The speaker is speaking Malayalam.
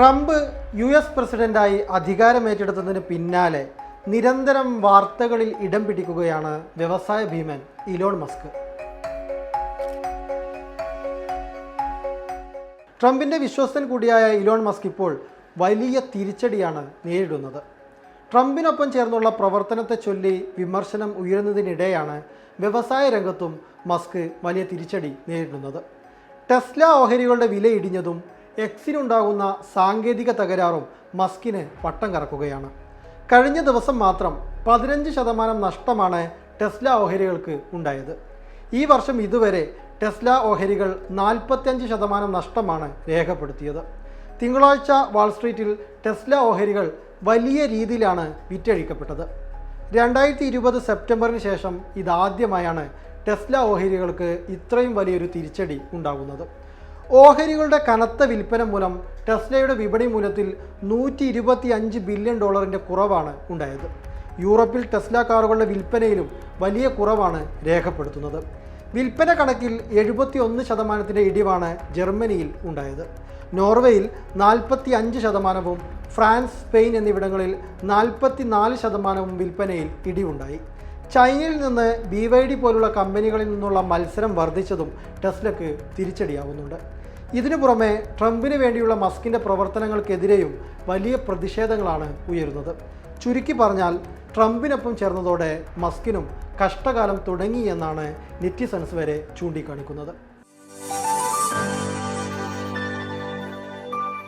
ട്രംപ് യു എസ് പ്രസിഡന്റായി അധികാരമേറ്റെടുത്തതിന് പിന്നാലെ നിരന്തരം വാർത്തകളിൽ ഇടം പിടിക്കുകയാണ് വ്യവസായ ഭീമൻ ഇലോൺ മസ്ക്. ട്രംപിന്റെ വിശ്വസ്തൻ കൂടിയായ ഇലോൺ മസ്ക് ഇപ്പോൾ വലിയ തിരിച്ചടിയാണ് നേരിടുന്നത്. ട്രംപിനൊപ്പം ചേർന്നുള്ള പ്രവർത്തനത്തെ ചൊല്ലി വിമർശനം ഉയരുന്നതിനിടെയാണ് വ്യവസായ രംഗത്തും മസ്ക് വലിയ തിരിച്ചടി നേരിടുന്നത്. ടെസ്ല ഓഹരികളുടെ വില ഇടിഞ്ഞതും എക്സിനുണ്ടാകുന്ന സാങ്കേതിക തകരാറും മസ്കിന് പട്ടം കറക്കുകയാണ്. കഴിഞ്ഞ ദിവസം മാത്രം പതിനഞ്ച് ശതമാനം നഷ്ടമാണ് ടെസ്ല ഓഹരികൾക്ക് ഉണ്ടായത്. ഈ വർഷം ഇതുവരെ ടെസ്ല ഓഹരികൾ നാൽപ്പത്തിയഞ്ച് ശതമാനം നഷ്ടമാണ് രേഖപ്പെടുത്തിയത്. തിങ്കളാഴ്ച വാൾസ്ട്രീറ്റിൽ ടെസ്ല ഓഹരികൾ വലിയ രീതിയിലാണ് വിറ്റഴിക്കപ്പെട്ടത്. രണ്ടായിരത്തി ഇരുപത് സെപ്റ്റംബറിന് ശേഷം ഇതാദ്യമായാണ് ടെസ്ല ഓഹരികൾക്ക് ഇത്രയും വലിയൊരു തിരിച്ചടി ഉണ്ടാകുന്നത്. ഓഹരികളുടെ കനത്ത വിൽപ്പന മൂലം ടെസ്ലയുടെ വിപണി മൂലത്തിൽ നൂറ്റി ഇരുപത്തി അഞ്ച് ബില്യൺ ഡോളറിന്റെ കുറവാണ് ഉണ്ടായത്. യൂറോപ്പിൽ ടെസ്ല കാറുകളുടെ വിൽപ്പനയിലും വലിയ കുറവാണ് രേഖപ്പെടുത്തുന്നത്. വിൽപ്പന കണക്കിൽ എഴുപത്തി ഒന്ന് ശതമാനത്തിന്റെ ഇടിവാണ് ജർമ്മനിയിൽ ഉണ്ടായത്. നോർവേയിൽ നാൽപ്പത്തി അഞ്ച് ശതമാനവും ഫ്രാൻസ് സ്പെയിൻ എന്നിവിടങ്ങളിൽ നാൽപ്പത്തി നാല് ശതമാനവും വിൽപ്പനയിൽ ഇടിവുണ്ടായി. ചൈനയിൽ നിന്ന് ബി വൈ ഡി പോലുള്ള കമ്പനികളിൽ നിന്നുള്ള മത്സരം വർദ്ധിച്ചതും ടെസ്ലക്ക് തിരിച്ചടിയാവുന്നുണ്ട്. ഇതിനു പുറമെ ട്രംപിന് വേണ്ടിയുള്ള മസ്കിന്റെ പ്രവർത്തനങ്ങൾക്കെതിരെയും വലിയ പ്രതിഷേധങ്ങളാണ് ഉയരുന്നത്. ചുരുക്കി പറഞ്ഞാൽ ട്രംപിനൊപ്പം ചേർന്നതോടെ മസ്കിനും കഷ്ടകാലം തുടങ്ങി എന്നാണ് നെറ്റിസൺസ് വരെ ചൂണ്ടിക്കാണിക്കുന്നത്.